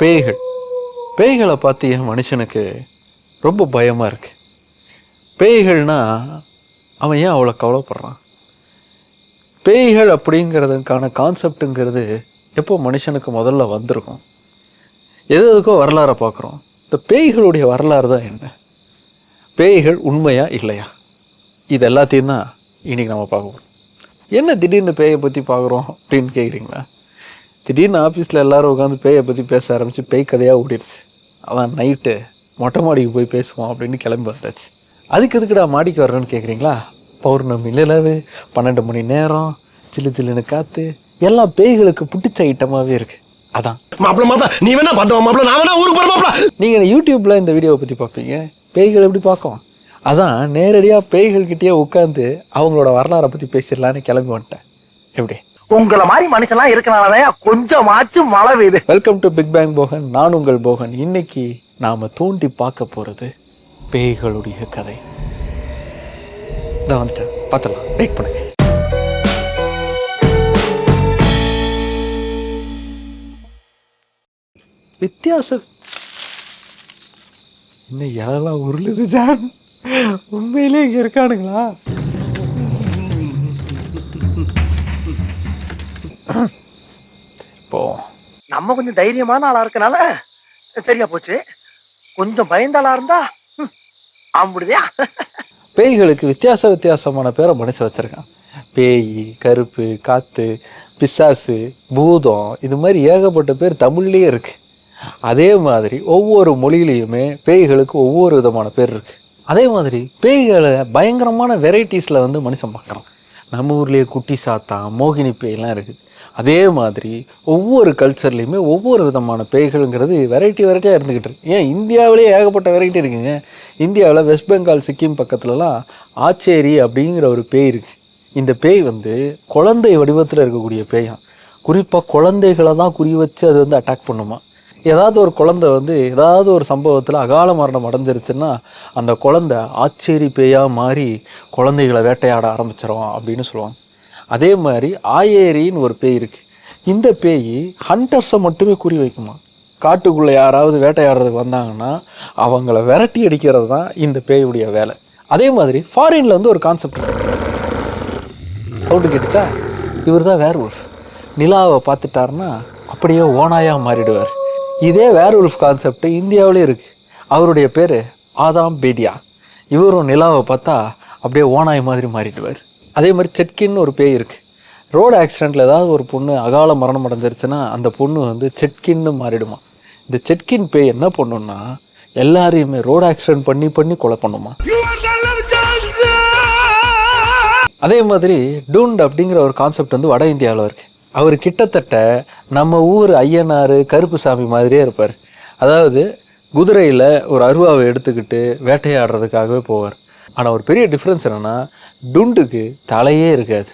பேய்கள். பேய்களை பார்த்து என் மனுஷனுக்கு ரொம்ப பயமாக இருக்குது பேய்கள்னா அவன் ஏன் அவ்வளோ கவலைப்படுறான்? பேய்கள் அப்படிங்கிறதுக்கான கான்செப்ட்டுங்கிறது எப்போ மனுஷனுக்கு முதல்ல வந்திருக்கும்? எது எதுக்கோ வரலாறை பார்க்குறோம். இந்த பேய்களுடைய வரலாறு தான் என்ன? பேய்கள் உண்மையா இல்லையா? இது எல்லாத்தையும் தான் இன்றைக்கி நம்ம பார்க்க போகிறோம் என்ன திடீர்னு பேயை பற்றி பார்க்குறோம் அப்படின்னு கேட்குறீங்களா திடீர்னு ஆஃபீஸில் எல்லாரும் உட்காந்து பேயை பற்றி பேச ஆரம்பித்து பேய் கதையாக ஓடிடுச்சு. அதான் நைட்டு மொட்டை மாடிக்கு போய் பேசுவோம் அப்படின்னு கிளம்பி வந்தாச்சு. அதுக்கு எதுக்குடா மாடிக்கு வர்றேன்னு கேட்குறீங்களா பௌர்ணமி நிலவு பன்னெண்டு மணி நேரம் சில்லு சில்லுன்னு காற்று எல்லாம் பேய்களுக்கு பிடிச்ச ஐட்டமாகவே இருக்குது அதான். மாப்பிள மாப்பிள நீ வேணா பாட்டு மாப்பிள நான் வேணா ஊருக்கு போற மாப்பிள. நீங்கள் யூடியூப்பில் இந்த வீடியோவை பற்றி பார்ப்பீங்க? பேய்கள் எப்படி பார்க்கும்? அதான் நேரடியாக பேய்கள்கிட்டயே உட்காந்து அவங்களோட வரலாறை பற்றி பேசிடலான்னு கிளம்பி வந்துட்டேன். எப்படி? உங்களை மாதிரி மனுஷன்லாம் இருக்கனாலதான் கொஞ்சமாச்சும் மழை பெய்யுது. Welcome to big bang Bogan நான் உங்கள் போகன் இன்னைக்கு நாம தூண்டி பார்க்க போறது பேய்களுடைய கதை. இதான் வந்துட்டேன். பார்த்துலாம் வெயிட் பண்ணுங்க. வித்தியாச இன்னும் இலெல்லாம் உருளுது ஜான். உண்மையிலே இங்கே இருக்கானுங்களா? இப்போ நம்ம கொஞ்சம் தைரியமான ஆளா இருக்கனால சரியா போச்சு. கொஞ்சம் பயந்த ஆளா இருந்தா ம், அம்பிடுதியா பேய்களுக்கு வித்தியாச வித்தியாசமான பேரை மனுஷன் வச்சிருக்கான். பேய் கருப்பு காத்து பிசாசு பூதம் இது மாதிரி ஏகப்பட்ட பேர் தமிழ்லேயே இருக்கு. அதே மாதிரி ஒவ்வொரு மொழியிலையுமே பேய்களுக்கு ஒவ்வொரு விதமான பேர் இருக்கு. அதே மாதிரி பேய்களை பயங்கரமான வெரைட்டிஸில் வந்து மனுஷன் பார்க்குறான் நம்ம ஊர்லேயே குட்டி சாத்தான் மோகினி பேய்லாம் இருக்குது. அதே மாதிரி ஒவ்வொரு கல்ச்சர்லேயுமே ஒவ்வொரு விதமான பேய்கள்ங்கிறது வெரைட்டி வெரைட்டியாக இருந்துக்கிட்டு இருக்கு. ஏன்? இந்தியாவிலேயே ஏகப்பட்ட வெரைட்டி இருக்குங்க. இந்தியாவில் வெஸ்ட் பெங்கால் சிக்கிம் பக்கத்துலலாம் ஆச்சேரி அப்படிங்கிற ஒரு பேய் இருக்கு. இந்த பேய் வந்து குழந்தை வடிவத்தில் இருக்கக்கூடிய பேயாம் குறிப்பாக குழந்தைகளை தான் குறி வச்சு அது வந்து அட்டாக் பண்ணுமா? ஏதாவது ஒரு குழந்தை வந்து ஏதாவது ஒரு சம்பவத்தில் அகால மரணம் அடைஞ்சிருச்சுன்னா அந்த குழந்தை ஆச்சேரி பேயாக மாறி குழந்தைகளை வேட்டையாட ஆரம்பிச்சிடும் அப்படின்னு சொல்லுவாங்க. அதே மாதிரி ஆயேரின்னு ஒரு பேய் இருக்குது இந்த பேய் ஹண்டர்ஸை மட்டுமே குறி வைக்குமா? காட்டுக்குள்ளே யாராவது வேட்டையாடுறதுக்கு வந்தாங்கன்னா அவங்கள விரட்டி அடிக்கிறது தான் இந்த பேயுடைய வேலை. அதே மாதிரி ஃபாரின்ல வந்து ஒரு கான்செப்ட் இருக்கு. சவுண்டு கேட்டுச்சா? இவர் தான் வேர் உல்ஃப் நிலாவை பார்த்துட்டாருன்னா அப்படியே ஓனாயாக மாறிடுவார். இதே வேர் உல்ஃப் கான்செப்ட் இந்தியாவிலே இருக்கு. அவருடைய பேர் ஆதாம் பேடியா. இவரும் நிலாவை பார்த்தா அப்படியே ஓனாய் மாதிரி மாறிடுவார். அதே மாதிரி செட்கின்னு ஒரு பேய் இருக்குது ரோடு ஆக்சிடெண்ட்டில் ஏதாவது ஒரு பொண்ணு அகால மரணம் அடைஞ்சிருச்சுன்னா அந்த பொண்ணு வந்து செட்கின்னு மாறிடுமா? இந்த செட்கின் பேய் என்ன பண்ணுன்னா எல்லாரையுமே ரோடு ஆக்சிடென்ட் பண்ணி பண்ணி கொலை பண்ணுமா? அதே மாதிரி டூண்ட் அப்படிங்கிற ஒரு கான்செப்ட் வந்து வட இந்தியாவில் இருக்கு. அவர் கிட்டத்தட்ட நம்ம ஊர் ஐயனார் கருப்புசாமி மாதிரியே இருப்பார். அதாவது குதிரையில் ஒரு அருவாவை எடுத்துக்கிட்டு வேட்டையாடுறதுக்காகவே போவார். ஆனால் ஒரு பெரிய டிஃப்ரென்ஸ் என்னென்னா டுண்டுக்கு தலையே இருக்காது.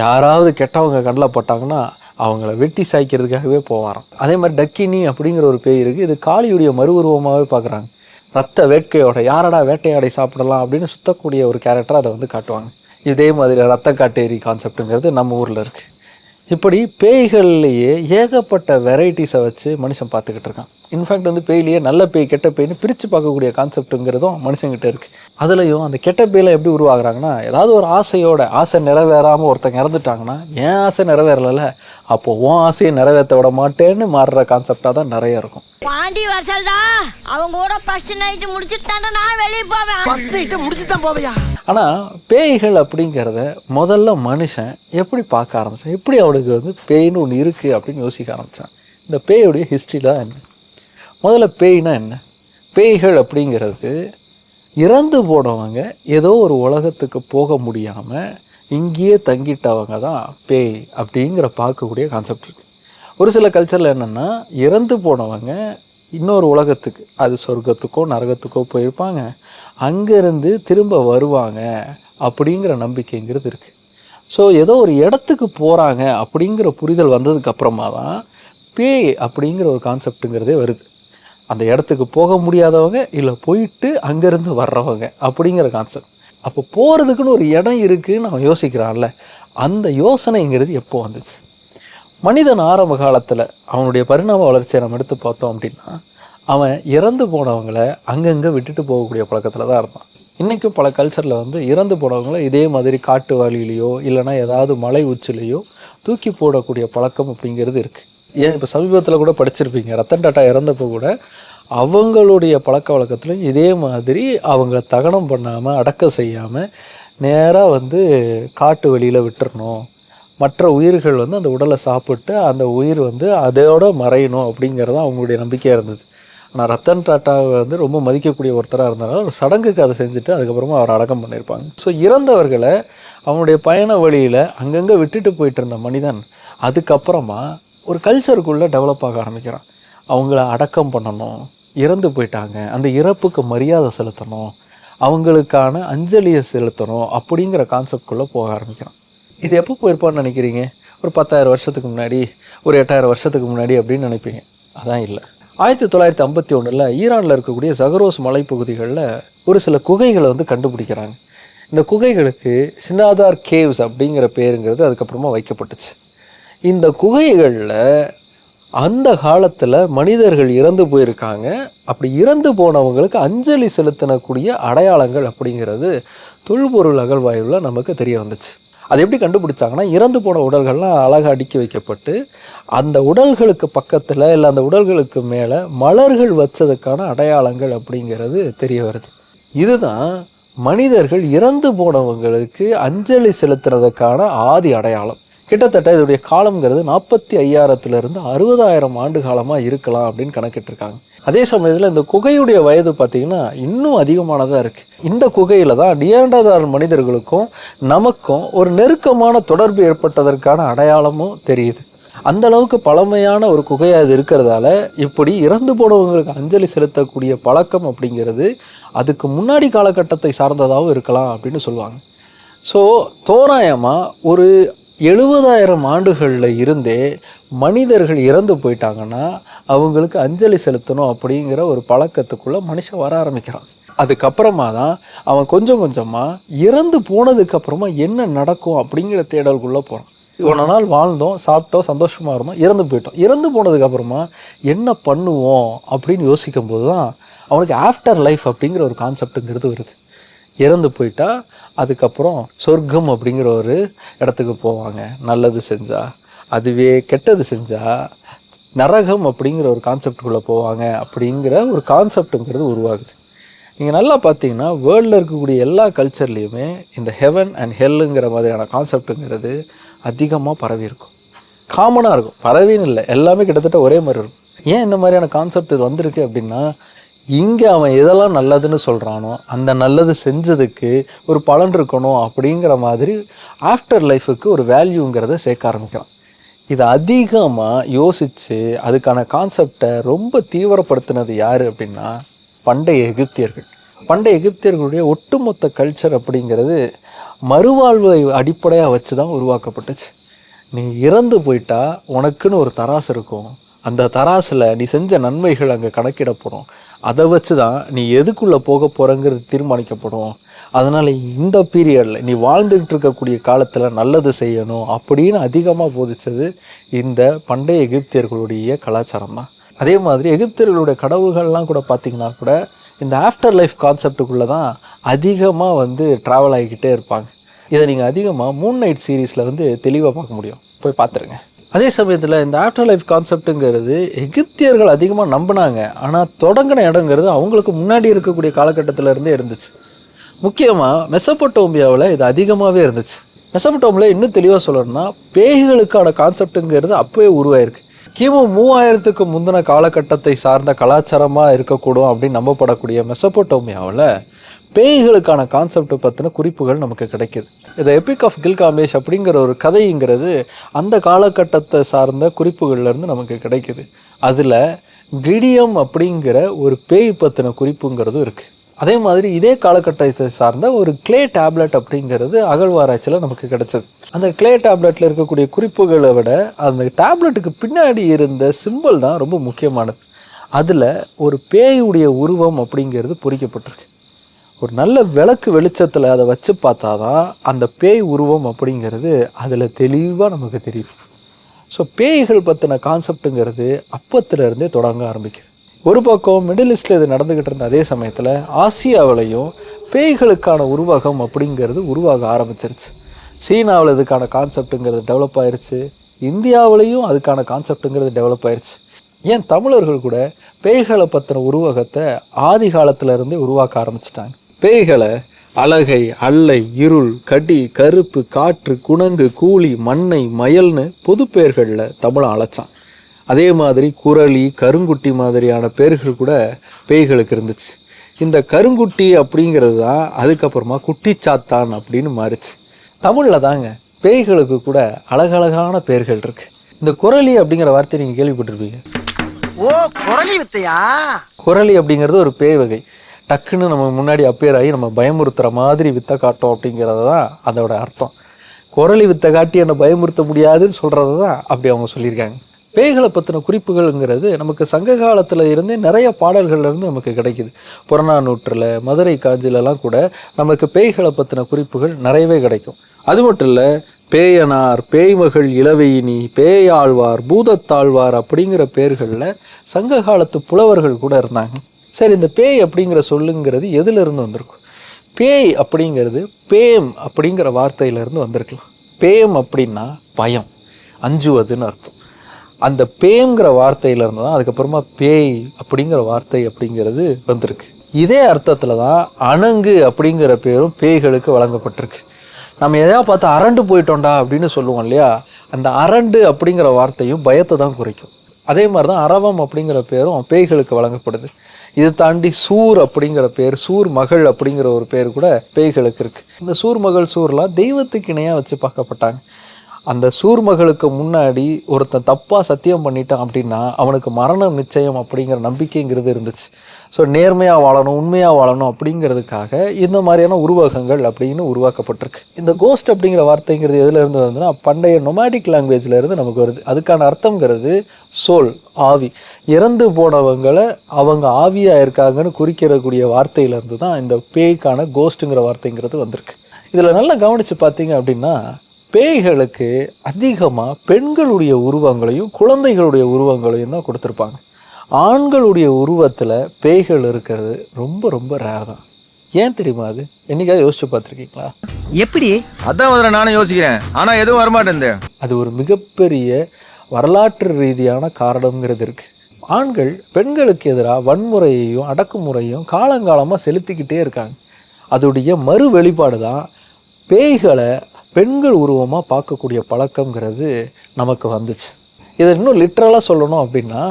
யாராவது கெட்டவங்க கண்ணில் போட்டாங்கன்னா அவங்கள வெட்டி சாய்க்கிறதுக்காகவே போவாராம். அதே மாதிரி டக்கினி அப்படிங்கிற ஒரு பேய் இருக்குது இது காளியுடைய மறு உருவமாகவே பார்க்குறாங்க. ரத்த வேட்கையோட யாரடா வேட்டையாடை சாப்பிடலாம் அப்படின்னு சுத்தக்கூடிய ஒரு கேரக்டர் அதை வந்து காட்டுவாங்க. இதே மாதிரி ரத்த காட்டேரி கான்செப்ட்டுங்கிறது நம்ம ஊரில் இருக்குது இப்படி பேய்கள்லேயே ஏகப்பட்ட வெரைட்டிஸை வச்சு மனுஷன் பார்த்துக்கிட்டு இருக்கான். இன்ஃபேக்ட் வந்து பேய்லேயே நல்ல பேய் கெட்ட பேய்னு பிரித்து பார்க்கக்கூடிய கான்செப்ட்டுங்கிறதும் மனுஷங்கிட்ட இருக்குது அதுலேயும் அந்த கெட்ட பேய்லாம் எப்படி உருவாகுறாங்கன்னா ஏதாவது ஒரு ஆசையோட ஆசை நிறைவேறாமல் ஒருத்தங்க இறந்துட்டாங்கன்னா ஏன் ஆசை நிறைவேறலைல்ல அப்போ உன் ஆசையை நிறைவேற்ற விட மாட்டேன்னு மாறுற கான்செப்டாக தான் நிறைய இருக்கும். பாண்டி வரசல்தா அவங்க கூட ஃபர்ஸ்ட் நைட் முடிச்சுட்டு தானே நான் வெளியே போவேன். ஃபர்ஸ்ட் நைட்டு முடிச்சு தான் போவையா? ஆனால் பேய்கள் அப்படிங்கிறத முதல்ல மனுஷன் எப்படி பார்க்க ஆரம்பித்தான் எப்படி அவனுக்கு வந்து பேய்னு ஒன்று இருக்குது அப்படின்னு யோசிக்க ஆரம்பித்தான் இந்த பேயுடைய ஹிஸ்ட்ரியில் என்ன? முதல்ல பேய்னா என்ன? பேய்கள் அப்படிங்கிறது இறந்து போனவங்க ஏதோ ஒரு உலகத்துக்கு போக முடியாமல் இங்கேயே தங்கிட்டவங்க தான் பேய் அப்படிங்கிற பார்க்கக்கூடிய கான்செப்ட் இருக்குது ஒரு சில கல்ச்சரில் என்னென்னா இறந்து போனவங்க இன்னொரு உலகத்துக்கு அது சொர்க்கத்துக்கோ நரகத்துக்கோ போயிருப்பாங்க. அங்கேருந்து திரும்ப வருவாங்க அப்படிங்கிற நம்பிக்கைங்கிறது இருக்குது ஸோ ஏதோ ஒரு இடத்துக்கு போகிறாங்க அப்படிங்கிற புரிதல் வந்ததுக்கு அப்புறமா தான் பேய் அப்படிங்கிற ஒரு கான்செப்ட்டுங்கிறதே வருது. அந்த இடத்துக்கு போக முடியாதவங்க இல்லை போயிட்டு அங்கேருந்து வர்றவங்க அப்படிங்கிற கான்செப்ட் அப்போ போகிறதுக்குன்னு ஒரு இடம் இருக்குதுன்னு அவன் யோசிக்கிறான்ல அந்த யோசனைங்கிறது எப்போ வந்துச்சு? மனிதன் ஆரம்ப காலத்தில் அவனுடைய பரிணாம வளர்ச்சியை நம்ம எடுத்து பார்த்தோம் அப்படின்னா அவன் இறந்து போனவங்களை அங்கங்கே விட்டுட்டு போகக்கூடிய பழக்கத்தில் தான் இருந்தான். இன்றைக்கும் பல கல்ச்சரில் வந்து இறந்து போனவங்கள இதே மாதிரி காட்டு வழியிலையோ இல்லைன்னா ஏதாவது மலை உச்சிலையோ தூக்கி போடக்கூடிய பழக்கம் அப்படிங்கிறது இருக்குது ஏன் இப்போ சமீபத்தில் கூட படிச்சிருப்பீங்க ரத்தன் டாட்டா இறந்தப்போ கூட அவங்களுடைய பழக்க வழக்கத்துலையும் இதே மாதிரி அவங்கள தகனம் பண்ணாமல் அடக்கம் செய்யாமல் நேராக வந்து காட்டு வெளியில் விட்டுறணும். மற்ற உயிர்கள் வந்து அந்த உடலை சாப்பிட்டு அந்த உயிர் வந்து அதோட மறையணும் அப்படிங்கிறது அவங்களுடைய நம்பிக்கையாக இருந்தது. ஆனால் ரத்தன் டாட்டாவை வந்து ரொம்ப மதிக்கக்கூடிய ஒருத்தராக இருந்தனால ஒரு சடங்குக்கு அதை செஞ்சுட்டு அதுக்கப்புறமா அவர் அடக்கம் பண்ணியிருப்பாங்க. ஸோ இறந்தவர்களை அவனுடைய பயண வழியில் அங்கங்கே விட்டுட்டு போயிட்டு இருந்த மனிதன் அதுக்கப்புறமா ஒரு கல்ச்சருக்குள்ளே டெவலப் ஆக ஆரம்பிக்கிறான். அவங்கள அடக்கம் பண்ணணும் இறந்து போயிட்டாங்க. அந்த இறப்புக்கு மரியாதை செலுத்தணும் அவங்களுக்கான அஞ்சலியை செலுத்தணும் அப்படிங்கிற கான்செப்ட்குள்ளே போக ஆரம்பிக்கிறான். இது எப்போ போயிருப்பான்னு நினைக்கிறீங்க? ஒரு பத்தாயிரம் வருஷத்துக்கு முன்னாடி ஒரு எட்டாயிரம் வருஷத்துக்கு முன்னாடி அப்படின்னு நினைப்பீங்க. அதான் இல்லை. ஆயிரத்தி தொள்ளாயிரத்தி ஐம்பத்தி ஒன்றில் ஈரானில் இருக்கக்கூடிய சகரோஸ் மலைப்பகுதிகளில் ஒரு சில குகைகளை வந்து கண்டுபிடிக்கிறாங்க. இந்த குகைகளுக்கு சினாதார் கேவ்ஸ் அப்படிங்கிற பேருங்கிறது அதுக்கப்புறமா வைக்கப்பட்டுச்சு. இந்த குகைகளில் அந்த காலத்தில் மனிதர்கள் இறந்து போயிருக்காங்க. அப்படி இறந்து போனவங்களுக்கு அஞ்சலி செலுத்தினக்கூடிய அடையாளங்கள் அப்படிங்கிறது தொல்பொருள் அகழ்வாய்வில் நமக்கு தெரிய வந்துச்சு. அது எப்படி கண்டுபிடிச்சாங்கன்னா இறந்து போன உடல்கள்லாம் அழகாக அடுக்கி வைக்கப்பட்டு அந்த உடல்களுக்கு பக்கத்தில் இல்லை அந்த உடல்களுக்கு மேலே மலர்கள் வச்சதுக்கான அடையாளங்கள் அப்படிங்கிறது தெரிய வருது. இதுதான் மனிதர்கள் இறந்து போனவங்களுக்கு அஞ்சலி செலுத்துறதுக்கான ஆதி அடையாளம். கிட்டத்தட்ட இதோடைய காலம்ங்கிறது நாற்பத்தி ஐயாயிரத்துலேருந்து அறுபதாயிரம் ஆண்டு காலமாக இருக்கலாம் அப்படின்னு கணக்கிட்டிருக்காங்க. அதே சமயத்தில் இந்த குகையுடைய வயது பார்த்திங்கன்னா இன்னும் அதிகமானதாக இருக்குது இந்த குகையில் தான் டியாண்டதார் மனிதர்களுக்கும் நமக்கும் ஒரு நெருக்கமான தொடர்பு ஏற்பட்டதற்கான அடையாளமும் தெரியுது. அந்த அளவுக்கு பழமையான ஒரு குகையாக இது இருக்கிறதால இப்படி இறந்து போனவங்களுக்கு அஞ்சலி செலுத்தக்கூடிய பழக்கம் அப்படிங்கிறது அதுக்கு முன்னாடி காலகட்டத்தை சார்ந்ததாகவும் இருக்கலாம் அப்படின்னு சொல்லுவாங்க. ஸோ தோராயமாக ஒரு எழுபதாயிரம் ஆண்டுகளில் இருந்தே மனிதர்கள் இறந்து போயிட்டாங்கன்னா அவங்களுக்கு அஞ்சலி செலுத்தணும் அப்படிங்கிற ஒரு பழக்கத்துக்குள்ளே மனுஷன் வர ஆரம்பிக்கிறான். அதுக்கப்புறமா தான் அவன் கொஞ்சம் கொஞ்சமாக இறந்து போனதுக்கப்புறமா என்ன நடக்கும் அப்படிங்கிற தேடலுக்குள்ளே போகிறான் இவ்வளோ நாள் வாழ்ந்தோம் சாப்பிட்டோம் சந்தோஷமாக இருந்தோம் இறந்து போயிட்டோம். இறந்து போனதுக்கப்புறமா என்ன பண்ணுவோம் அப்படின்னு யோசிக்கும் போது தான் அவனுக்கு ஆஃப்டர் லைஃப் அப்படிங்கிற ஒரு கான்செப்ட்டுங்கிறது வருது. இறந்து போயிட்டா அதுக்கப்புறம் சொர்க்கம் அப்படிங்கிற ஒரு இடத்துக்கு போவாங்க. நல்லது செஞ்சால் அதுவே கெட்டது செஞ்சால் நரகம் அப்படிங்கிற ஒரு கான்செப்டுக்குள்ளே போவாங்க அப்படிங்கிற ஒரு கான்செப்ட்டுங்கிறது உருவாகுது. நீங்கள் நல்லா பார்த்தீங்கன்னா வேர்ல்டில் இருக்கக்கூடிய எல்லா கல்ச்சர்லேயுமே இந்த ஹெவன் அண்ட் ஹெல்லுங்கிற மாதிரியான கான்செப்ட்டுங்கிறது அதிகமாக பரவி இருக்கும். காமனாக இருக்கும். பரவின்னு இல்லை. எல்லாமே கிட்டத்தட்ட ஒரே மாதிரி இருக்கும். ஏன் இந்த மாதிரியான கான்செப்ட் இது வந்திருக்கு அப்படின்னா இங்கே அவன் எதெல்லாம் நல்லதுன்னு சொல்கிறானோ அந்த நல்லது செஞ்சதுக்கு ஒரு பலன் இருக்கணும் அப்படிங்கிற மாதிரி ஆஃப்டர் லைஃபுக்கு ஒரு வேல்யூங்கிறத சேர்க்க ஆரம்பிக்கிறான். இதை அதிகமாக யோசித்து அதுக்கான கான்செப்டை ரொம்ப தீவிரப்படுத்தினது யார் அப்படின்னா பண்டைய எகிப்தியர்கள். பண்டைய எகிப்தியர்களுடைய ஒட்டுமொத்த கல்ச்சர் அப்படிங்கிறது மறுவாழ்வை அடிப்படையாக வச்சு தான் உருவாக்கப்பட்டுச்சு. நீ இறந்து போயிட்டா உனக்குன்னு ஒரு தராசு இருக்கும். அந்த தராசில் நீ செஞ்ச நன்மைகள் அங்கே கணக்கிடப்படும். அதை வச்சு தான் நீ எதுக்குள்ளே போக போகிறங்கிறது தீர்மானிக்கப்படும். அதனால் இந்த பீரியடில் நீ வாழ்ந்துகிட்டு இருக்கக்கூடிய காலத்தில் நல்லது செய்யணும் அப்படின்னு அதிகமாக போதிச்சது இந்த பண்டைய எகிப்தியர்களுடைய கலாச்சாரம் தான் அதே மாதிரி எகிப்தியர்களுடைய கடவுள்கள்லாம் கூட பார்த்திங்கன்னா கூட இந்த ஆஃப்டர் லைஃப் கான்செப்டுக்குள்ளே தான் அதிகமாக வந்து ட்ராவல் ஆகிக்கிட்டே இருப்பாங்க. இதை நீங்கள் அதிகமாக மூன் நைட் சீரீஸில் வந்து தெளிவாக பார்க்க முடியும். போய் பார்த்துருங்க அதே சமயத்தில் இந்த ஆஃப்டர் லைஃப் கான்செப்ட்டுங்கிறது எகிப்தியர்கள் அதிகமாக நம்பினாங்க. ஆனால் தொடங்கின இடங்கிறது அவங்களுக்கு முன்னாடி இருக்கக்கூடிய காலகட்டத்தில் இருந்தே இருந்துச்சு. முக்கியமாக மெசப்பட்டோம்பியாவில் இது அதிகமாகவே இருந்துச்சு. மெசப்பட்டோமில் இன்னும் தெளிவாக சொல்லணும்னா பேய்களுக்கான கான்செப்ட்டுங்கிறது அப்போவே உருவாயிருக்கு. கிமு மூவாயிரத்துக்கு முந்தின காலகட்டத்தை சார்ந்த கலாச்சாரமாக இருக்கக்கூடும் அப்படின்னு நம்பப்படக்கூடிய மெசப்பட்டோமியாவில் பேய்களுக்கான கான்செப்டை பற்றின குறிப்புகள் நமக்கு கிடைக்கிது. இந்த எபிக் ஆஃப் கில்காமேஷ் அப்படிங்கிற ஒரு கதைங்கிறது அந்த காலகட்டத்தை சார்ந்த குறிப்புகள்லேருந்து நமக்கு கிடைக்கிது. அதில் கிரிடியம் அப்படிங்கிற ஒரு பேய் பற்றின குறிப்புங்கிறதும் இருக்குது அதே மாதிரி இதே காலகட்டத்தை சார்ந்த ஒரு கிளே டேப்லெட் அப்படிங்கிறது அகழ்வாராய்ச்சியில் நமக்கு கிடைச்சது. அந்த கிளே டேப்லெட்டில் இருக்கக்கூடிய குறிப்புகளை விட அந்த டேப்லெட்டுக்கு பின்னாடி இருந்த சிம்பிள் தான் ரொம்ப முக்கியமானது. அதில் ஒரு பேயுடைய உருவம் அப்படிங்கிறது பொறிக்கப்பட்டிருக்கு. ஒரு நல்ல விளக்கு வெளிச்சத்தில் அதை வச்சு பார்த்தா தான் அந்த பேய் உருவம் அப்படிங்கிறது அதில் தெளிவாக நமக்கு தெரியும். ஸோ பேய்கள் பற்றின கான்செப்ட்டுங்கிறது அப்பத்திலேருந்தே தொடங்க ஆரம்பிக்குது. ஒரு பக்கம் மிடில் ஈஸ்டில் இது நடந்துக்கிட்டு இருந்த அதே சமயத்தில் ஆசியாவிலையும் பேய்களுக்கான உருவகம் அப்படிங்கிறது உருவாக ஆரம்பிச்சிருச்சு. சீனாவில் இதுக்கான கான்செப்ட்டுங்கிறது டெவலப் ஆயிடுச்சு இந்தியாவிலையும் அதுக்கான கான்செப்ட்டுங்கிறது டெவலப் ஆயிடுச்சு ஏன் தமிழர்கள் கூட பேய்களை பற்றின உருவகத்தை ஆதி காலத்திலேருந்தே உருவாக்க ஆரம்பிச்சிட்டாங்க. பேய்களை அழகை அல்லை இருள் கடி கருப்பு காற்று குணங்கு கூலி மண்ணை மயல்னு பொது பெயர்களில் தமிழன் அழைச்சான். அதே மாதிரி குரளி கருங்குட்டி மாதிரியான பேர்கள் கூட பேய்களுக்கு இருந்துச்சு. இந்த கருங்குட்டி அப்படிங்கிறது தான் அதுக்கப்புறமா குட்டிச்சாத்தான் அப்படின்னு மாறுச்சு. தமிழில் தாங்க பேய்களுக்கு கூட அழகழகான பேர்கள் இருக்கு. இந்த குரளி அப்படிங்கிற வார்த்தையை நீங்கள் கேள்விப்பட்டிருப்பீங்க. ஓ வித்தையா? குரளி அப்படிங்கிறது ஒரு பேய் வகை. டக்குன்னு நம்ம முன்னாடி அப்பேர் ஆகி நம்ம பயமுறுத்துற மாதிரி வித்தை காட்டும் அப்படிங்கிறது தான் அதோட அர்த்தம். குரலி வித்தை காட்டி என்னை பயமுறுத்த முடியாதுன்னு சொல்கிறது தான் அப்படி அவங்க சொல்லியிருக்காங்க. பேய்களை பற்றின குறிப்புகள்ங்கிறது நமக்கு சங்க காலத்தில் இருந்தே நிறைய பாடல்கள்லேருந்து நமக்கு கிடைக்குது. புறநானூற்றில் மதுரை காஞ்சிலெல்லாம் கூட நமக்கு பேய்களை பற்றின குறிப்புகள் நிறையவே கிடைக்கும். அது மட்டும் இல்லை பேயனார் பேய்மகள் இளவெயினி பேயாழ்வார் பூதத்தாழ்வார் அப்படிங்கிற பேர்களில் சங்க காலத்து புலவர்கள் கூட இருந்தாங்க. சரி இந்த பேய் அப்படிங்கிற சொல்லுங்கிறது எதுலேருந்து வந்திருக்கும்? பேய் அப்படிங்கிறது பேம் அப்படிங்கிற வார்த்தையிலிருந்து வந்திருக்கலாம். பேம் அப்படின்னா பயம் அஞ்சுவதுன்னு அர்த்தம். அந்த பேங்கிற வார்த்தையிலேருந்து தான் அதுக்கப்புறமா பேய் அப்படிங்கிற வார்த்தை அப்படிங்கிறது வந்திருக்கு. இதே அர்த்தத்தில் தான் அணங்கு அப்படிங்கிற பேரும் பேய்களுக்கு வழங்கப்பட்டிருக்கு. நம்ம எதையா பார்த்து அரண்டு போயிட்டோம்டா அப்படின்னு சொல்லுவோம் இல்லையா? அந்த அரண்டு அப்படிங்கிற வார்த்தையும் பயத்தை தான் குறைக்கும். அதே மாதிரி தான் அரவம் அப்படிங்கிற பேரும் பேய்களுக்கு வழங்கப்படுது. இது தாண்டி சூர் அப்படிங்கிற பேர் சூர் மகள் அப்படிங்கிற ஒரு பேர் கூட பேய்களுக்கு இருக்கு. இந்த சூர் மகள் சூர்லாம் தெய்வத்துக்கு இணையாக வச்சு பார்க்கப்பட்டாங்க. அந்த சூர்மகளுக்கு முன்னாடி ஒருத்தன் தப்பாக சத்தியம் பண்ணிட்டான் அப்படின்னா அவனுக்கு மரணம் நிச்சயம் அப்படிங்கிற நம்பிக்கைங்கிறது இருந்துச்சு. ஸோ நேர்மையாக வாழணும் உண்மையாக வாழணும் அப்படிங்கிறதுக்காக இந்த மாதிரியான உருவகங்கள் அப்படின்னு உருவாக்கப்பட்டிருக்கு. இந்த கோஸ்ட் அப்படிங்கிற வார்த்தைங்கிறது எதுல இருந்து வருதுன்னா பண்டைய நொமாடிக் லாங்குவேஜ்லேருந்து நமக்கு வருது. அதுக்கான அர்த்தங்கிறது சோல் ஆவி. இறந்து போனவங்களை அவங்க ஆவியாக இருக்காங்கன்னு குறிக்கிறக்கூடிய வார்த்தையிலேருந்து தான் இந்த பேய்க்கான கோஸ்ட்டுங்கிற வார்த்தைங்கிறது வந்திருக்கு. இதில் நல்லா கவனித்து பார்த்தீங்க அப்படின்னா பேய்களுக்கு அதிகமாக பெண்களுடைய உருவங்களையும் குழந்தைகளுடைய உருவங்களையும் தான் கொடுத்துருப்பாங்க. ஆண்களுடைய உருவத்தில் பேய்கள் இருக்கிறது ரொம்ப ரொம்ப ரேர் தான். ஏன் தெரியுமா அது? என்னைக்காவது யோசிச்சு பார்த்துருக்கீங்களா? எப்படி? அதான் முதல்ல நானும் யோசிக்கிறேன். ஆனா எதுவும் வரமாட்டேன் அது ஒரு மிகப்பெரிய வரலாற்று ரீதியான காரணங்கிறது இருக்கு. ஆண்கள் பெண்களுக்கு எதிராக வன்முறையையும் அடக்குமுறையும் காலங்காலமாக செலுத்திக்கிட்டே இருக்காங்க. அதோடைய மறு வெளிப்பாடு தான் பேய்களை பெண்கள் உருவமாக பார்க்கக்கூடிய பழக்கங்கிறது நமக்கு வந்துச்சு. இதை இன்னும் லிட்ரலாக சொல்லணும் அப்படின்னா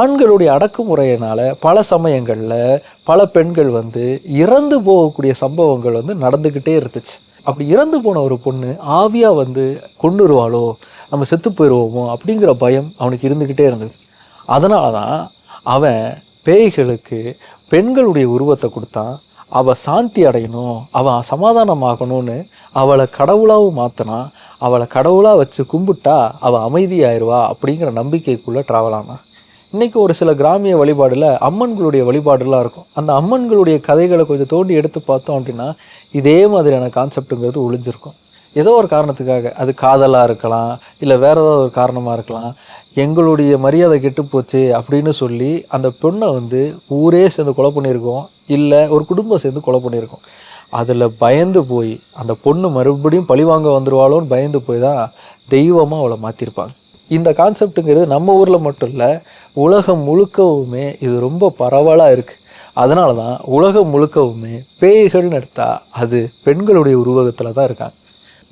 ஆண்களுடைய அடக்குமுறையினால் பல சமயங்களில் பல பெண்கள் வந்து இறந்து போகக்கூடிய சம்பவங்கள் வந்து நடந்துக்கிட்டே இருந்துச்சு. அப்படி இறந்து போன ஒரு பொண்ணு ஆவியாக வந்து கொண்டுருவாளோ நம்ம செத்து போயிடுவோமோ அப்படிங்கிற பயம் அவனுக்கு இருந்துக்கிட்டே இருந்தது. அதனால தான் அவன் பேய்களுக்கு பெண்களுடைய உருவத்தை கொடுத்தான். அவள் சாந்தி அடையணும் அவள் சமாதானமாகணும்னு அவளை கடவுளாகவும் மாற்றினா அவளை கடவுளாக வச்சு கும்பிட்டா அவள் அமைதியாயிருவா அப்படிங்கிற நம்பிக்கைக்குள்ளே ட்ராவல் ஆனா. இன்றைக்கி ஒரு சில கிராமிய வழிபாடில் அம்மன்களுடைய வழிபாடுலாம் இருக்கும். அந்த அம்மன்களுடைய கதைகளை கொஞ்சம் தோண்டி எடுத்து பார்த்தோம் அப்படின்னா இதே மாதிரியான கான்செப்ட்டுங்கிறது ஒளிஞ்சிருக்கும். ஏதோ ஒரு காரணத்துக்காக. அது காதலாக இருக்கலாம் இல்லை வேறு ஏதாவது ஒரு காரணமாக இருக்கலாம். எங்களுடைய மரியாதை கெட்டு போச்சு அப்படின்னு சொல்லி அந்த பெண்ணை வந்து ஊரே சேர்ந்து கொலை பண்ணியிருக்கோம் இல்லை ஒரு குடும்பம் சேர்ந்து கொலை பண்ணியிருக்கோம். அதில் பயந்து போய் அந்த பொண்ணு மறுபடியும் பழிவாங்க வந்துருவாளோன்னு பயந்து போய் தான் தெய்வமாக அவளை மாற்றிருப்பாங்க இந்த கான்செப்ட்டுங்கிறது நம்ம ஊரில் மட்டும் இல்லை உலகம் முழுக்கவுமே இது ரொம்ப பரவலாக இருக்குது அதனால தான் உலகம் முழுக்கவுமே பேய்கள்னு எடுத்தால் அது பெண்களுடைய உருவகத்தில் தான் இருக்காங்க.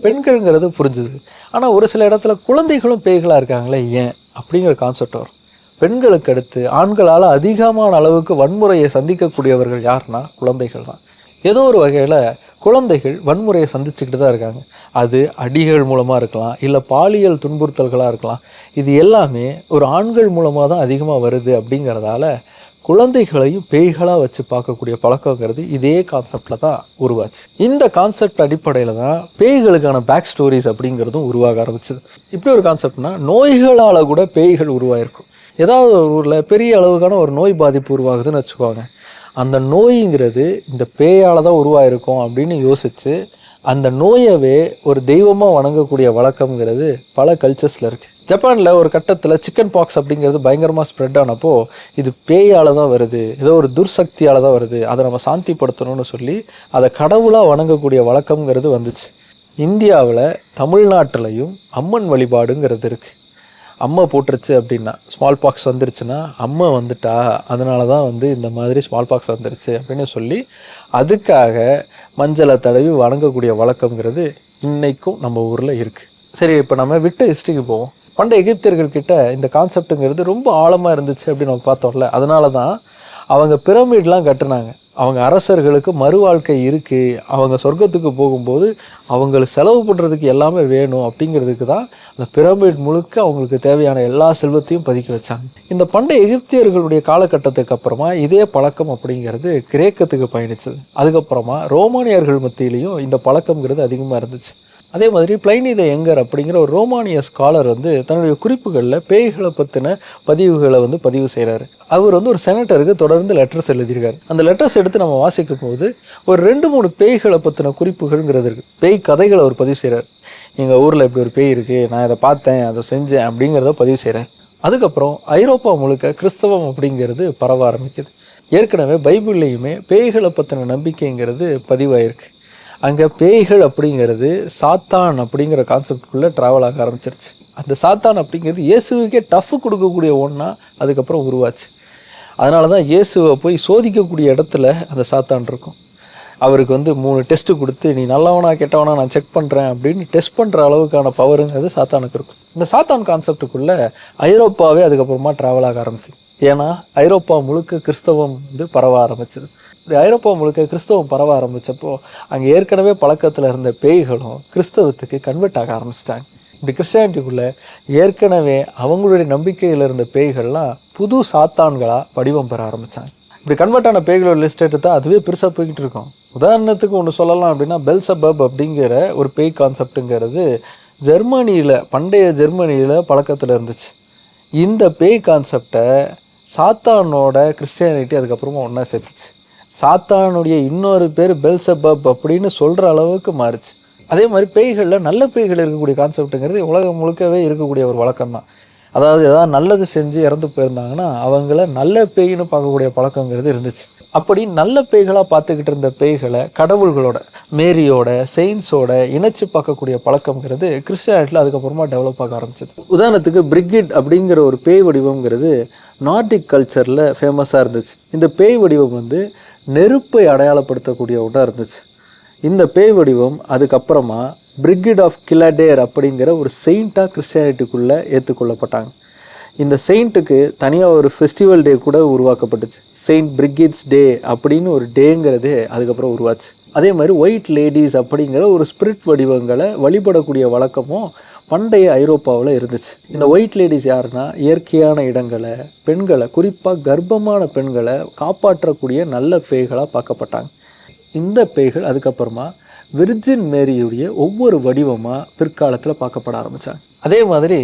பெண்கள்ங்கிறது புரிஞ்சுது. ஆனால் ஒரு சில இடத்துல குழந்தைகளும் பேய்களாக இருக்காங்களே ஏன்? அப்படிங்கிற கான்செப்ட் வரும். பெண்களுக்கு அடுத்து ஆண்களால் அதிகமான அளவுக்கு வன்முறையை சந்திக்கக்கூடியவர்கள் யாருன்னா குழந்தைகள் தான். ஏதோ ஒரு வகையில் குழந்தைகள் வன்முறையை சந்திச்சுக்கிட்டு தான் இருக்காங்க. அது அடிகள் மூலமாக இருக்கலாம் இல்லை பாலியல் துன்புறுத்தல்களாக இருக்கலாம். இது எல்லாமே ஒரு ஆண்கள் மூலமாக தான் அதிகமாக வருது அப்படிங்கிறதால குழந்தைகளையும் பேய்களாக வச்சு பார்க்கக்கூடிய பழக்கங்கிறது இதே கான்செப்டில் தான் உருவாச்சு. இந்த கான்செப்ட் அடிப்படையில் தான் பேய்களுக்கான பேக் ஸ்டோரிஸ் அப்படிங்கிறதும் உருவாக ஆரம்பிச்சது. இப்படி ஒரு கான்செப்ட்னா நோய்களால் கூட பேய்கள் உருவாயிருக்கும். ஏதாவது ஒரு ஊரில் பெரிய அளவுக்கான ஒரு நோய் பாதிப்பு உருவாகுதுன்னு வச்சுக்கோங்க. அந்த நோய்ங்கிறது இந்த பேயால் தான் உருவாயிருக்கும் அப்படின்னு யோசித்து அந்த நோயவே ஒரு தெய்வமாக வணங்கக்கூடிய வழக்கம்ங்கிறது பல கல்ச்சர்ஸில் இருக்குது ஜப்பானில் ஒரு கட்டத்தில் சிக்கன் பாக்ஸ் அப்படிங்கிறது பயங்கரமாக ஸ்ப்ரெட் ஆனப்போ இது பேயால் தான் வருது. ஏதோ ஒரு துர்சக்தியால் தான் வருது. அதை நம்ம சாந்திப்படுத்தணும்னு சொல்லி அதை கடவுளாக வணங்கக்கூடிய வழக்கம்ங்கிறது வந்துச்சு. இந்தியாவில் தமிழ்நாட்டிலையும் அம்மன் வழிபாடுங்கிறது இருக்குது அம்மை போட்டுருச்சு அப்படின்னா ஸ்மால் பாக்ஸ் வந்துருச்சுன்னா அம்மை வந்துட்டா அதனால தான் வந்து இந்த மாதிரி ஸ்மால் பாக்ஸ் வந்துருச்சு அப்படின்னு சொல்லி அதுக்காக மஞ்சளை தடவி வணங்கக்கூடிய வழக்கங்கிறது இன்றைக்கும் நம்ம ஊரில் இருக்குது சரி இப்போ நம்ம விட்டு ஹிஸ்ட்ரிக்கு போவோம். பண்டைய எகிப்தியர்கள் கிட்ட இந்த கான்செப்ட்டுங்கிறது ரொம்ப ஆழமாக இருந்துச்சு அப்படின்னு நம்ம பார்த்தோம்ல. அதனால தான் அவங்க பிரமிட்லாம் கட்டுனாங்க. அவங்க அரசர்களுக்கு மறுவாழ்க்கை இருக்குது அவங்க சொர்க்கத்துக்கு போகும்போது அவங்களுக்கு செலவு பண்ணுறதுக்கு எல்லாமே வேணும் அப்படிங்கிறதுக்கு தான் அந்த பிரமிட் முழுக்க அவங்களுக்கு தேவையான எல்லா செல்வத்தையும் பதுக்கி வச்சாங்க. இந்த பண்டைய எகிப்தியர்களுடைய காலகட்டத்துக்கு அப்புறமா இதே பழக்கம் அப்படிங்கிறது கிரேக்கத்துக்கு பயணிச்சது. அதுக்கப்புறமா ரோமானியர்கள் மத்தியிலையும் இந்த பழக்கங்கிறது அதிகமாக இருந்துச்சு. அதே மாதிரி பிளைனித எங்கர் அப்படிங்கிற ஒரு ரோமானிய ஸ்காலர் வந்து தன்னுடைய குறிப்புகளில் பேய்களை பற்றின பதிவுகளை வந்து பதிவு செய்கிறாரு அவர் வந்து ஒரு செனட்டருக்கு தொடர்ந்து லெட்டர்ஸ் எழுதியிருக்காரு. அந்த லெட்டர்ஸ் எடுத்து நம்ம வாசிக்கும் போது ஒரு ரெண்டு மூணு பேய்களை பற்றின குறிப்புகள்ங்கிறது இருக்குது பேய் கதைகளை அவர் பதிவு செய்கிறார் எங்கள் ஊரில் இப்படி ஒரு பேய் இருக்குது நான் இதை பார்த்தேன் அதை செஞ்சேன் அப்படிங்கிறத பதிவு செய்கிறார் அதுக்கப்புறம் ஐரோப்பா முழுக்க கிறிஸ்தவம் அப்படிங்கிறது பரவ ஆரம்பிக்குது. ஏற்கனவே பைபிள்லேயுமே பேய்களை பற்றின நம்பிக்கைங்கிறது பதிவாயிருக்கு. அங்கே பேய்கள் அப்படிங்கிறது சாத்தான் அப்படிங்கிற கான்செப்டுக்குள்ளே ட்ராவல் ஆக ஆரம்பிச்சிருச்சு. அந்த சாத்தான் அப்படிங்கிறது இயேசுவுக்கே டஃப் கொடுக்கக்கூடிய ஒன்றா அதுக்கப்புறம் உருவாச்சு. அதனால தான் இயேசுவை போய் சோதிக்கக்கூடிய இடத்துல அந்த சாத்தான் இருக்கும். அவருக்கு வந்து மூணு டெஸ்ட்டு கொடுத்து நீ நல்லவனா கெட்டவனா நான் செக் பண்ணுறேன் அப்படின்னு டெஸ்ட் பண்ணுற அளவுக்கான பவருங்கிறது சாத்தானுக்கு இருக்கும். இந்த சாத்தான் கான்செப்டுக்குள்ளே ஐரோப்பாவே அதுக்கப்புறமா ட்ராவல் ஆக ஆரம்பிச்சு. ஏன்னா ஐரோப்பா முழுக்க கிறிஸ்தவம் வந்து பரவ ஆரம்பிச்சது. இப்படி ஐரோப்பா முழுக்க கிறிஸ்தவம் பரவ ஆரம்பித்தப்போ அங்கே ஏற்கனவே பழக்கத்தில் இருந்த பேய்களும் கிறிஸ்தவத்துக்கு கன்வெர்ட் ஆக ஆரம்பிச்சிட்டாங்க. இப்படி கிறிஸ்டியானிட்டிக்குள்ளே ஏற்கனவே அவங்களுடைய நம்பிக்கையில் இருந்த பேய்கள்லாம் புது சாத்தான்களாக வடிவம் பெற ஆரம்பித்தாங்க இப்படி கன்வெர்ட் ஆன பேய்களோட லிஸ்ட் எடுத்தால் அதுவே பெருசாக போய்கிட்டு இருக்கும். உதாரணத்துக்கு ஒன்று சொல்லலாம் அப்படின்னா பெல்சபப் அப்படிங்கிற ஒரு பேய் கான்செப்ட்டுங்கிறது ஜெர்மனியில் பண்டைய ஜெர்மனியில் பழக்கத்தில் இருந்துச்சு. இந்த பேய் கான்செப்டை சாத்தானோட கிறிஸ்டியானிட்டி அதுக்கப்புறமா ஒன்றா சேர்த்துச்சு. சாத்தானுடைய இன்னொரு பேர் பெல்சபப் அப்படின்னு சொல்கிற அளவுக்கு மாறுச்சு. அதே மாதிரி பேய்களில் நல்ல பேய்கள் இருக்கக்கூடிய கான்செப்ட்டுங்கிறது உலகம் முழுக்கவே இருக்கக்கூடிய ஒரு வழக்கம் தான் அதாவது ஏதாவது நல்லது செஞ்சு இறந்து போயிருந்தாங்கன்னா அவங்கள நல்ல பேய்னு பார்க்கக்கூடிய பழக்கங்கிறது இருந்துச்சு. அப்படி நல்ல பேய்களாக பார்த்துக்கிட்டு இருந்த பேய்களை கடவுள்களோட மேரியோட செயின்ஸோட இணைச்சு பார்க்கக்கூடிய பழக்கங்கிறது கிறிஸ்டியானிட்டியில் அதுக்கப்புறமா டெவலப் ஆக ஆரம்பிச்சது. உதாரணத்துக்கு பிரிகிட் அப்படிங்கிற ஒரு பேய் வடிவங்கிறது நார்டிக் கல்ச்சரில் ஃபேமஸாக இருந்துச்சு. இந்த பேய் வடிவம் வந்து நெருப்பை அடையாளப்படுத்தக்கூடிய ஒன்றா இருந்துச்சு. இந்த பேய் வடிவம் அதுக்கப்புறமா பிரிகிட் ஆஃப் கிலடேர் அப்படிங்கிற ஒரு செயிண்ட்டாக கிறிஸ்டியானிட்டிக்குள்ளே ஏற்றுக்கொள்ளப்பட்டாங்க. இந்த செயிண்ட்டுக்கு தனியாக ஒரு ஃபெஸ்டிவல் டே கூட உருவாக்கப்பட்டுச்சு. செயின்ட் பிரிகிட்ஸ் டே அப்படின்னு ஒரு டேங்கிறதே அதுக்கப்புறம் உருவாச்சு. அதே மாதிரி ஒயிட் லேடிஸ் அப்படிங்கிற ஒரு ஸ்பிரிட் வடிவங்களை வழிபடக்கூடிய வழக்கமும் பண்டைய ஐரோப்பாவில் இருந்துச்சு. இந்த ஒயிட் லேடிஸ் யாருன்னா இயற்கையான இடங்களை பெண்களை குறிப்பாக கர்ப்பமான பெண்களை காப்பாற்றக்கூடிய நல்ல பேய்களாக பார்க்கப்பட்டாங்க. இந்த பேய்கள் அதுக்கப்புறமா விர்ஜின் மேரியுடைய ஒவ்வொரு வடிவமாக பிற்காலத்தில் பார்க்கப்பட ஆரம்பித்தாங்க அதே மாதிரி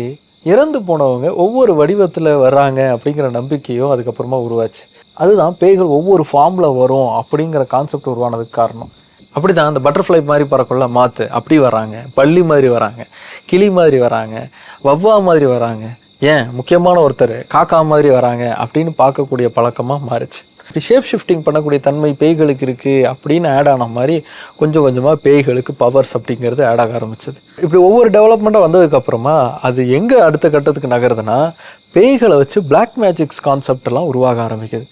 இறந்து போனவங்க ஒவ்வொரு வடிவத்தில் வர்றாங்க அப்படிங்கிற நம்பிக்கையும் அதுக்கப்புறமா உருவாச்சு. அதுதான் பேய்கள் ஒவ்வொரு ஃபார்மில் வரும் அப்படிங்கிற கான்செப்ட் உருவானதுக்கு காரணம். அப்படி தான் அந்த பட்டர்ஃப்ளை மாதிரி பறக்குள்ள மாற்று அப்படி வராங்க. பள்ளி மாதிரி வராங்க. கிளி மாதிரி வராங்க. வவ்வா மாதிரி வராங்க. ஏன்? முக்கியமான ஒருத்தர் காக்கா மாதிரி வராங்க அப்படின்னு பார்க்கக்கூடிய பழக்கமாக மாறுச்சு. இப்படி ஷேப் ஷிஃப்டிங் பண்ணக்கூடிய தன்மை பேய்களுக்கு இருக்குது அப்படின்னு ஆட் ஆன மாதிரி கொஞ்சம் கொஞ்சமாக பேய்களுக்கு பவர்ஸ் அப்படிங்கிறது ஆட் ஆக ஆரம்பிச்சது. இப்படி ஒவ்வொரு டெவலப்மெண்ட்டாக வந்ததுக்கப்புறமா அது எங்கே அடுத்த கட்டத்துக்கு நகருதுன்னா பேய்களை வச்சு பிளாக் மேஜிக்ஸ் கான்செப்ட் எல்லாம் உருவாக ஆரம்பிக்குது.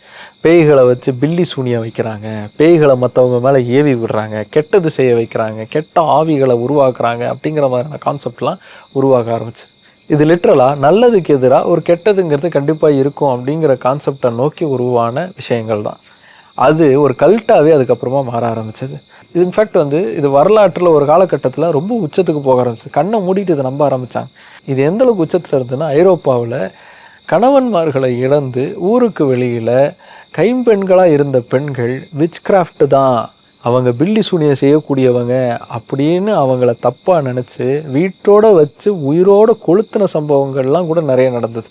பேய்களை வச்சு பில்லி சூனிய வைக்கிறாங்க. பேய்களை மற்றவங்க மேலே ஏவி விடுறாங்க. கெட்டது செய்ய வைக்கிறாங்க. கெட்ட ஆவிகளை உருவாக்குறாங்க அப்படிங்கிற மாதிரியான கான்செப்ட்லாம் உருவாக ஆரம்பிச்சு இது லிட்ரலாக நல்லதுக்கு எதிராக ஒரு கெட்டதுங்கிறது கண்டிப்பாக இருக்கும் அப்படிங்கிற கான்செப்டை நோக்கி உருவான விஷயங்கள் தான். அது ஒரு கல்ட்டாகவே அதுக்கப்புறமா மாற ஆரம்பிச்சது. இது இன்ஃபேக்ட் வந்து இது வரலாற்றில் ஒரு காலகட்டத்தில் ரொம்ப உச்சத்துக்கு போக ஆரம்பிச்சு கண்ணை மூடிட்டு இதை நம்ப ஆரம்பித்தாங்க இது எந்த அளவுக்கு உச்சத்தில் இருந்ததுன்னா ஐரோப்பாவில் கணவன்மார்களை இழந்து ஊருக்கு வெளியில் கைம்பெண்களாக இருந்த பெண்கள் விச் கிராஃப்ட் தான். அவங்க பில்லி சூனியம் செய்யக்கூடியவங்க அப்படின்னு அவங்கள தப்பாக நினச்சி வீட்டோட வச்சு உயிரோடு கொளுத்தின சம்பவங்கள்லாம் கூட நிறைய நடந்தது.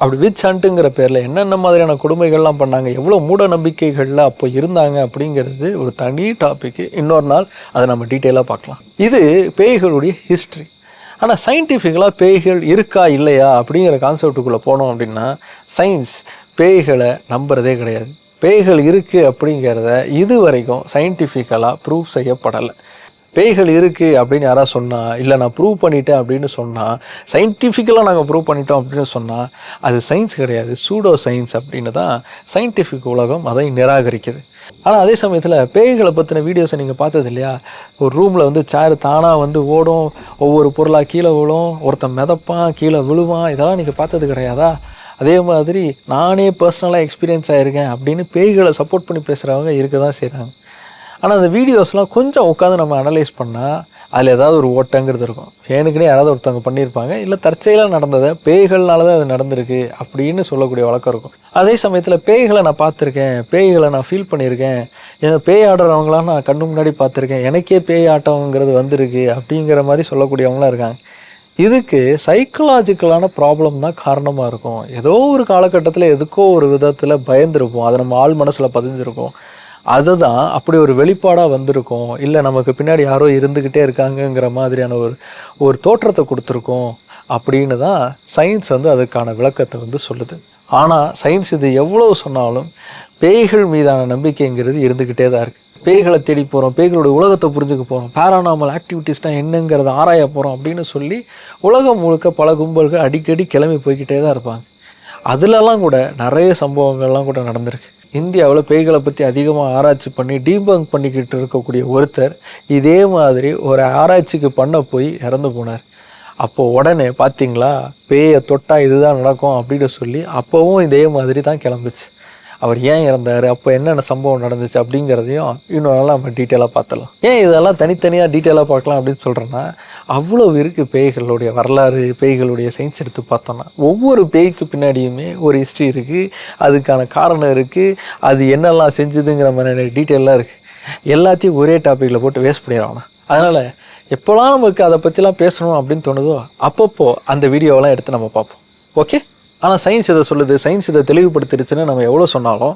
அப்படி விச் ஹண்ட்டுங்கிற பேரில் என்னென்ன மாதிரியான கொடுமைகள்லாம் பண்ணாங்க எவ்வளோ மூட நம்பிக்கைகளில் அப்போ இருந்தாங்க அப்படிங்கிறது ஒரு தனி டாப்பிக்கு இன்னொரு நாள் அதை நம்ம டீட்டெயிலாக பார்க்கலாம். இது பேய்களுடைய ஹிஸ்ட்ரி ஆனால் சயின்டிஃபிக்கலாக பேய்கள் இருக்கா இல்லையா அப்படிங்கிற கான்செப்டுக்குள்ளே போனோம் அப்படின்னா சயின்ஸ் பேய்களை நம்புறதே கிடையாது. பேய்கள் இருக்குது அப்படிங்கிறத இது வரைக்கும் சயின்டிஃபிக்கலாக ப்ரூவ் செய்யப்படலை. பேய்கள் இருக்குது அப்படின்னு யாராவது சொன்னால் இல்லை நான் ப்ரூவ் பண்ணிட்டேன் அப்படின்னு சொன்னால் சயின்டிஃபிக்கலாக நாங்கள் ப்ரூவ் பண்ணிட்டோம் அப்படின்னு சொன்னால் அது சயின்ஸ் கிடையாது. சூடோ சயின்ஸ் அப்படின்னு தான் சயின்டிஃபிக் உலகம் அதை நிராகரிக்குது. ஆனால் அதே சமயத்தில் பேய்களை பற்றின வீடியோஸை நீங்கள் பார்த்தது இல்லையா? ஒரு ரூமில் வந்து சேர் தானாக வந்து ஓடும் ஒவ்வொரு பொருளாக கீழே விழும் ஒருத்தன் மிதப்பான் கீழே விழுவான் இதெல்லாம் நீங்கள் பார்த்தது கிடையாதா? அதே மாதிரி நானே பர்சனலாக எக்ஸ்பீரியன்ஸ் ஆகிருக்கேன் அப்படின்னு பேய்களை சப்போர்ட் பண்ணி பேசுகிறவங்க இருக்க தான் செய்கிறாங்க ஆனால் அந்த வீடியோஸ்லாம் கொஞ்சம் உட்காந்து நம்ம அனலைஸ் பண்ணால் அதில் ஏதாவது ஒரு ஓட்டங்கிறது இருக்கும். ஃபேனுக்குனே யாராவது ஒருத்தவங்க பண்ணியிருப்பாங்க இல்லை தற்செயலாக நடந்ததை பேய்கள்னால தான் அது நடந்திருக்கு அப்படின்னு சொல்லக்கூடிய வழக்கம் இருக்கும். அதே சமயத்தில் பேய்களை நான் பார்த்துருக்கேன் பேய்களை நான் ஃபீல் பண்ணியிருக்கேன் என் பேய் ஆடுறவங்களாம் நான் கண்ணு முன்னாடி பார்த்துருக்கேன் எனக்கே பேய் ஆட்டம்ங்கிறது வந்திருக்கு அப்படிங்கிற மாதிரி சொல்லக்கூடியவங்களாம் இருக்காங்க. இதுக்கு சைக்கலாஜிக்கலான ப்ராப்ளம் தான் காரணமாக இருக்கும். ஏதோ ஒரு காலகட்டத்தில் எதுக்கோ ஒரு விதத்தில் பயந்துருப்போம். அது நம்ம ஆள் மனசில் பதிஞ்சிருக்கும் அதுதான் அப்படி ஒரு வெளிப்பாடாக வந்திருக்கும். இல்லை நமக்கு பின்னாடி யாரோ இருந்துக்கிட்டே இருக்காங்கங்கிற மாதிரியான ஒரு ஒரு தோற்றத்தை கொடுத்துருக்கோம் அப்படின்னு தான் சயின்ஸ் வந்து அதுக்கான விளக்கத்தை வந்து சொல்லுது. ஆனால் சயின்ஸ் இது எவ்வளோ சொன்னாலும் பேய்கள் மீதான நம்பிக்கைங்கிறது இருந்துக்கிட்டே தான் இருக்குது பேய்களை தேடி போகிறோம் பேய்களுடைய உலகத்தை புரிஞ்சுக்க போகிறோம் பேரானாமல் ஆக்டிவிட்டீஸ்னால் என்னங்கிறத ஆராய போகிறோம் அப்படின்னு சொல்லி உலகம் முழுக்க பல கும்பல்கள் அடிக்கடி கிளம்பி போய்கிட்டே தான் இருப்பாங்க. அதுலலாம் கூட நிறைய சம்பவங்கள்லாம் கூட நடந்திருக்கு. இந்தியாவில் பேய்களை பற்றி அதிகமாக ஆராய்ச்சி பண்ணி டீபங்க் பண்ணிக்கிட்டு இருக்கக்கூடிய ஒருத்தர் இதே மாதிரி ஒரு ஆராய்ச்சிக்கு பண்ண போய் இறந்து போனார். அப்போது உடனே பார்த்தீங்களா பேயை தொட்டால் இதுதான் நடக்கும் அப்படின்னு சொல்லி அப்போவும் இதே மாதிரி தான் கிளம்புச்சு. அவர் ஏன் இறந்தார்? அப்போ என்னென்ன சம்பவம் நடந்துச்சு அப்படிங்கிறதையும் இன்னொரு நாள் நம்ம டீட்டெயிலாக பார்த்துடலாம். ஏன் இதெல்லாம் தனித்தனியாக டீட்டெயிலாக பார்க்கலாம் அப்படின்னு சொல்கிறேன்னா அவ்வளோ இருக்குது பேய்களுடைய வரலாறு பேய்களுடைய சயின்ஸ் எடுத்து பார்த்தோம்னா ஒவ்வொரு பேய்க்கு பின்னாடியுமே ஒரு ஹிஸ்ட்ரி இருக்குது அதுக்கான காரணம் இருக்குது அது என்னெல்லாம் செஞ்சுதுங்கிற மாதிரியான டீட்டெயிலாக இருக்குது எல்லாத்தையும் ஒரே டாப்பிக்கில் போட்டு வேஸ்ட் பண்ணிடுவாங்க அதனால் எப்போல்லாம் நமக்கு அதை பற்றிலாம் பேசணும் அப்படின்னு தோணுதோ அப்பப்போ அந்த வீடியோவெல்லாம் எடுத்து நம்ம பார்ப்போம். ஓகே ஆனால் சயின்ஸ் இதை சொல்லுது? சயின்ஸ் இதை தெளிவுபடுத்திடுச்சுன்னு நம்ம எவ்வளோ சொன்னாலும்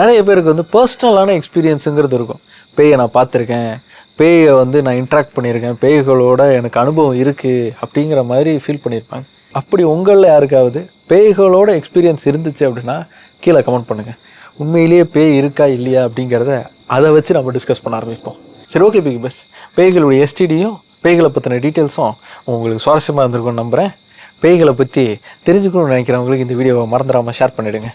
நிறைய பேருக்கு வந்து பர்சனலான எக்ஸ்பீரியன்ஸுங்கிறது இருக்கும். பேயை நான் பார்த்துருக்கேன். பேயை வந்து நான் இன்ட்ராக்ட் பண்ணியிருக்கேன். பேய்களோட எனக்கு அனுபவம் இருக்குது அப்படிங்கிற மாதிரி ஃபீல் பண்ணியிருப்பாங்க. அப்படி உங்களில் யாருக்காவது பேய்களோட எக்ஸ்பீரியன்ஸ் இருந்துச்சு அப்படின்னா கீழே கமெண்ட் பண்ணுங்கள் உண்மையிலேயே பேய் இருக்கா இல்லையா அப்படிங்கிறத அதை வச்சு நம்ம டிஸ்கஸ் பண்ண ஆரம்பிப்போம். சரி ஓகே பிக் பஸ் பேய்களுடைய எஸ்டிடியும் பேய்களை பற்றின டீட்டெயில்ஸும் உங்களுக்கு சுவாரஸ்யமாக இருந்திருக்கும்னு நம்புகிறேன் பேய்களை பற்றி தெரிஞ்சுக்கணும்னு நினைக்கிறவங்களுக்கு இந்த வீடியோவை மறந்துடாமல் ஷேர் பண்ணிவிடுங்க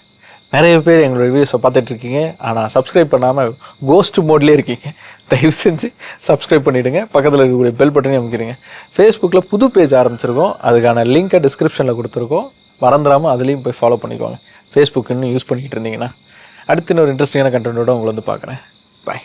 நிறைய பேர் எங்களோட வீடியோஸை பார்த்துட்டு இருக்கீங்க. ஆனால் சப்ஸ்கிரைப் பண்ணாமல் கோஸ்ட் மோட்லேயே இருக்கீங்க. தயவு செஞ்சு சப்ஸ்கிரைப் பண்ணிவிடுங்க பக்கத்தில் இருக்கக்கூடிய பெல் பட்டனையும் அமைக்கிறீங்க ஃபேஸ்புக்கில் புது பேஜ் ஆரம்பிச்சிருக்கோம். அதுக்கான லிங்க்கை டிஸ்கிரிப்ஷனில் கொடுத்துருக்கோம். மறந்துடாமல் அதுலேயும் போய் ஃபாலோ பண்ணிக்கோங்க. ஃபேஸ்புக் இன்னும் யூஸ் பண்ணிக்கிட்டு இருந்தீங்கன்னா அடுத்து இன்னொரு இன்ட்ரெஸ்டிங்கான கண்டென்ட்டோட உங்களை வந்து பார்க்குறேன். பாய்